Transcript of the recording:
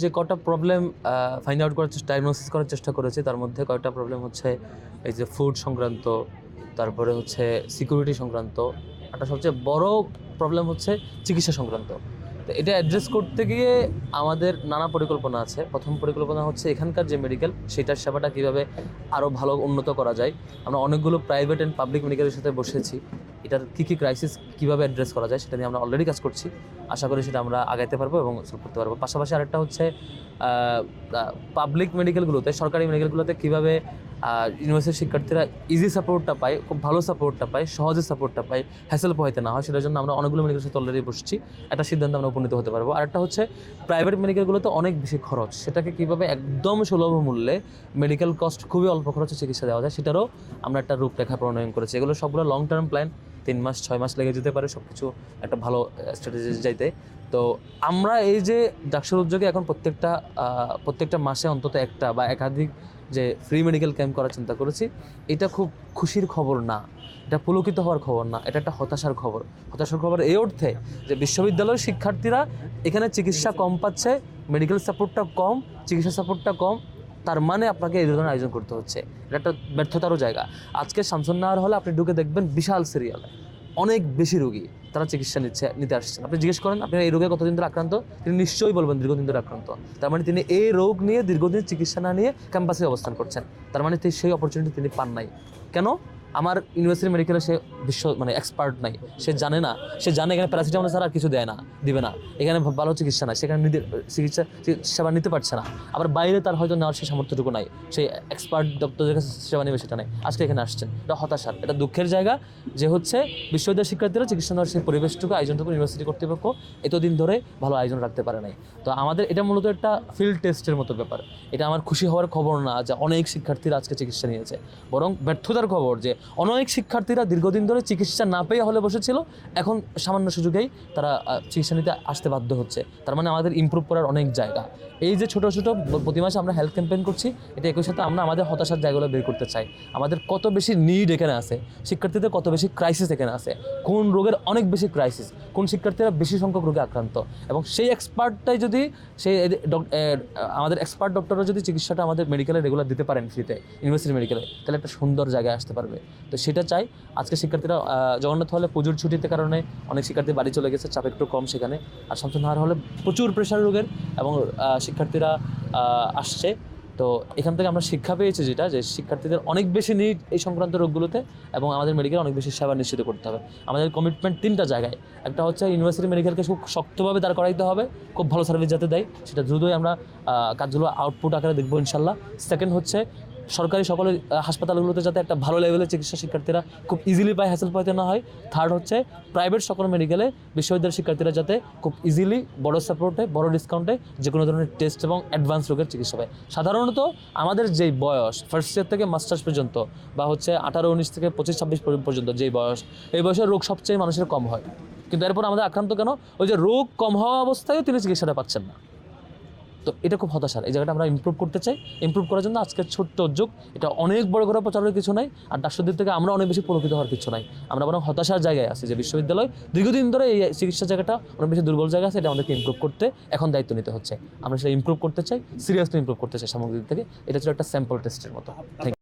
যে কটা problem find out করার চেষ্টা ডায়াগনোসিস করার চেষ্টা করেছি, তার মধ্যে কয়টা প্রবলেম হচ্ছে এই যে ফুড সংক্রান্ত, তারপরে হচ্ছে সিকিউরিটি সংক্রান্ত একটা সবচেয়ে বড় প্রবলেম হচ্ছে চিকিৎসা সংক্রান্ত। তো এটা অ্যাড্রেস করতে গিয়ে আমাদের নানা পরিকল্পনা আছে। প্রথম পরিকল্পনা হচ্ছে এখানকার যে মেডিকেল সেটার সেবাটা কীভাবে আরও ভালো উন্নত করা যায়। আমরা অনেকগুলো প্রাইভেট অ্যান্ড পাবলিক মেডিকেলের সাথে বসেছি। এটার কী কী ক্রাইসিস কীভাবে অ্যাড্রেস করা যায় সেটা নিয়ে আমরা অলরেডি কাজ করছি। আশা করি সেটা আমরা আগাইতে পারব এবং সলভ করতে পারব। পাশাপাশি আরেকটা হচ্ছে পাবলিক মেডিকেলগুলোতে সরকারি মেডিকেলগুলোতে কীভাবে ইউনিভার্সিটির শিক্ষার্থীরা ইজি সাপোর্টটা পায়, খুব ভালো সাপোর্টটা পায়, সহজে সাপোর্টটা পায় হ্যাসেল পোহাইতে না হয়, সেটার জন্য আমরা অনেকগুলো মেডিকেল সাথে অলরেডি বসছি। একটা সিদ্ধান্ত আমরা উপনীত হতে পারব। আরেকটা হচ্ছে প্রাইভেট মেডিকেলগুলোতে অনেক বেশি খরচ। সেটাকে কীভাবে একদম সুলভ মূল্যে মেডিকেল কস্ট খুবই অল্প খরচে চিকিৎসা দেওয়া যায়, সেটারও আমরা একটা রূপরেখা প্রণয়ন করেছি। এগুলো সবগুলো লং টার্ম প্ল্যান তিন মাস, ছয় মাস লেগে যেতে পারে সব কিছু একটা ভালো স্ট্র্যাটেজি যাইতে। তো আমরা এই যে ডাক্তার উদ্যোগে এখন প্রত্যেকটা প্রত্যেকটা মাসে অন্তত একটা বা একাধিক যে ফ্রি মেডিকেল ক্যাম্প করার চিন্তা করেছি, এটা খুব খুশির খবর না। এটা পুলকিত হওয়ার খবর না, এটা একটা হতাশার খবর। হতাশার খবর এই অর্থে যে বিশ্ববিদ্যালয়ের শিক্ষার্থীরা এখানে চিকিৎসা কম পাচ্ছে মেডিকেল সাপোর্টটা কম, চিকিৎসা সাপোর্টটা কম তার মানে আপনাকে এই ধরনের আয়োজন করতে হচ্ছে। এটা একটা ব্যর্থতারও জায়গা। আজকে শামসুন্নাহার হলে আপনি ঢুকে দেখবেন বিশাল সিরিয়ালে অনেক বেশি রোগী তারা চিকিৎসা নিচ্ছে, নিতে আসছেন আপনি জিজ্ঞেস করেন, আপনি এই রোগে কতদিন ধরে আক্রান্ত? তিনি নিশ্চয়ই বলবেন দীর্ঘদিন ধরে আক্রান্ত। তার মানে তিনি এই রোগ নিয়ে দীর্ঘদিন চিকিৎসা না নিয়ে ক্যাম্পাসে অবস্থান করছেন। তার মানে সেই অপরচুনিটি তিনি পান নাই। কেন? আমার ইউনিভার্সিটি মেডিকেলে সে বিশ্ব মানে এক্সপার্ট নাই। সে জানে না। সে জানে এখানে প্যারাসিটামল ছাড়া আর কিছু দেয় না, দিবে না। এখানে ভালো চিকিৎসা নাই। সেখানে নিতে, চিকিৎসা সেবা নিতে পারছে না। আবার বাইরে তার হয়তো নেওয়ার সেই সামর্থ্যটুকু নাই। সেই এক্সপার্ট ডক্টরদের কাছে সেবা নেবে, সেটা নেই। আজকে এখানে আসছেন। এটা হতাশার, এটা দুঃখের জায়গা যে হচ্ছে বিশ্ববিদ্যালয় শিক্ষার্থীরা চিকিৎসা নেওয়ার সেই পরিবেশটুকু আয়োজনটুকু ইউনিভার্সিটি কর্তৃপক্ষ এতদিন ধরে ভালো আয়োজন রাখতে পারে নাই। তো আমাদের, এটা মূলত একটা ফিল্ড টেস্টের মতো ব্যাপার। এটা আমার খুশি হওয়ার খবর না যে অনেক শিক্ষার্থীরা আজকে চিকিৎসা নিয়েছে। বরং ব্যর্থতার খবর যে অনেক শিক্ষার্থীরা দীর্ঘদিন ধরে চিকিৎসা না পেয়ে হলে বসেছিল। এখন সামান্য সুযোগেই তারা চিকিৎসা নিতে আসতে বাধ্য হচ্ছে। তার মানে আমাদের ইমপ্রুভ করার অনেক জায়গা। এই যে ছোটো ছোটো প্রতি মাসে আমরা হেলথ ক্যাম্পেইন করছি, এটা একই সাথে আমরা আমাদের হতাশার জায়গাগুলো বের করতে চাই। আমাদের কত বেশি নিড এখানে আছে, শিক্ষার্থীদের কত বেশি ক্রাইসিস এখানে আছে, কোন রোগের অনেক বেশি ক্রাইসিস কোন শিক্ষার্থীরা বেশি সংখ্যক রোগে আক্রান্ত। এবং সেই এক্সপার্টটাই যদি, সেই আমাদের এক্সপার্ট ডক্টররা যদি চিকিৎসাটা আমাদের মেডিকেলে রেগুলার দিতে পারেন ফ্রিতে ইউনিভার্সিটি মেডিকেলে তাহলে একটা সুন্দর জায়গায় আসতে পারবে। তো সেটা চাই। আজকে শিক্ষার্থীরা জগন্নাথ হলে পুজোর ছুটিতে কারণে অনেক শিক্ষার্থী বাড়ি চলে গেছে, চাপ একটু কম সেখানে। আর শামসুনহার হলে প্রচুর প্রেশার রোগের এবং শিক্ষার্থীরা আসছে। তো এখান থেকে আমরা শিক্ষা পেয়েছি যেটা, যে শিক্ষার্থীদের অনেক বেশি নিড এই সংক্রান্ত রোগগুলোতে এবং আমাদের মেডিকেল অনেক বেশি সেবা নিশ্চিত করতে হবে। আমাদের কমিটমেন্ট তিনটা জায়গায়। একটা হচ্ছে ইউনিভার্সিটি মেডিকেলকে খুব শক্তভাবে দাঁড় করাইতে হবে, খুব ভালো সার্ভিস যাতে দেয়, সেটা দ্রুতই আমরা কাজগুলো আউটপুট আকারে দেখব ইনশাল্লাহ। সেকেন্ড হচ্ছে সরকারি সকল হাসপাতালগুলোতে যাতে একটা ভালো লেভেলের চিকিৎসা শিক্ষার্থীরা খুব ইজিলি পায় হ্যাসেল পাইতে না হয়। থার্ড হচ্ছে প্রাইভেট সকল মেডিকেলে বিশ্ববিদ্যালয়ের শিক্ষার্থীরা যাতে খুব ইজিলি বড় সাপোর্টে বড় ডিসকাউন্টে যে কোনো ধরনের টেস্ট এবং অ্যাডভান্স রোগের চিকিৎসা পায়। সাধারণত আমাদের যেই বয়স ফার্স্ট ইয়ার থেকে মাস্টার্স পর্যন্ত বা হচ্ছে আঠারো, উনিশ থেকে পঁচিশ, ছাব্বিশ পর্যন্ত যেই বয়স, এই বয়সে রোগ সবচেয়ে মানুষের কম হয়। কিন্তু এরপর আমাদের আক্রান্ত কেন? ওই যে রোগ কম হওয়া অবস্থায়ও তিনি চিকিৎসাটা পাচ্ছেন না। তো এটা খুব হতাশার। এই জায়গাটা আমরা ইম্প্রুভ করতে চাই। ইম্প্রুভ করার জন্য আজকে ছোট্ট উদ্যোগ, এটা অনেক বড় করে প্রচারের কিছু নাই, আর ডাক্তারদের থেকে আমরা অনেক বেশি পুলকিত হওয়ার কিছু নাই। আমরা বরং হতাশার জায়গায় আছি যে বিশ্ববিদ্যালয় দীর্ঘদিন ধরে এই চিকিৎসা জায়গাটা অনেক বেশি দুর্বল জায়গা আছে, এটা আমাদেরকে ইম্প্রুভ করতে এখন দায়িত্ব নিতে হচ্ছে। আমরা সেটা ইম্প্রুভ করতে চাই সিরিয়াসলি ইম্প্রুভ করতে চাই সামগ্রিক থেকে। এটা ছিল একটা স্যাম্পল টেস্টের মতো। থ্যাংক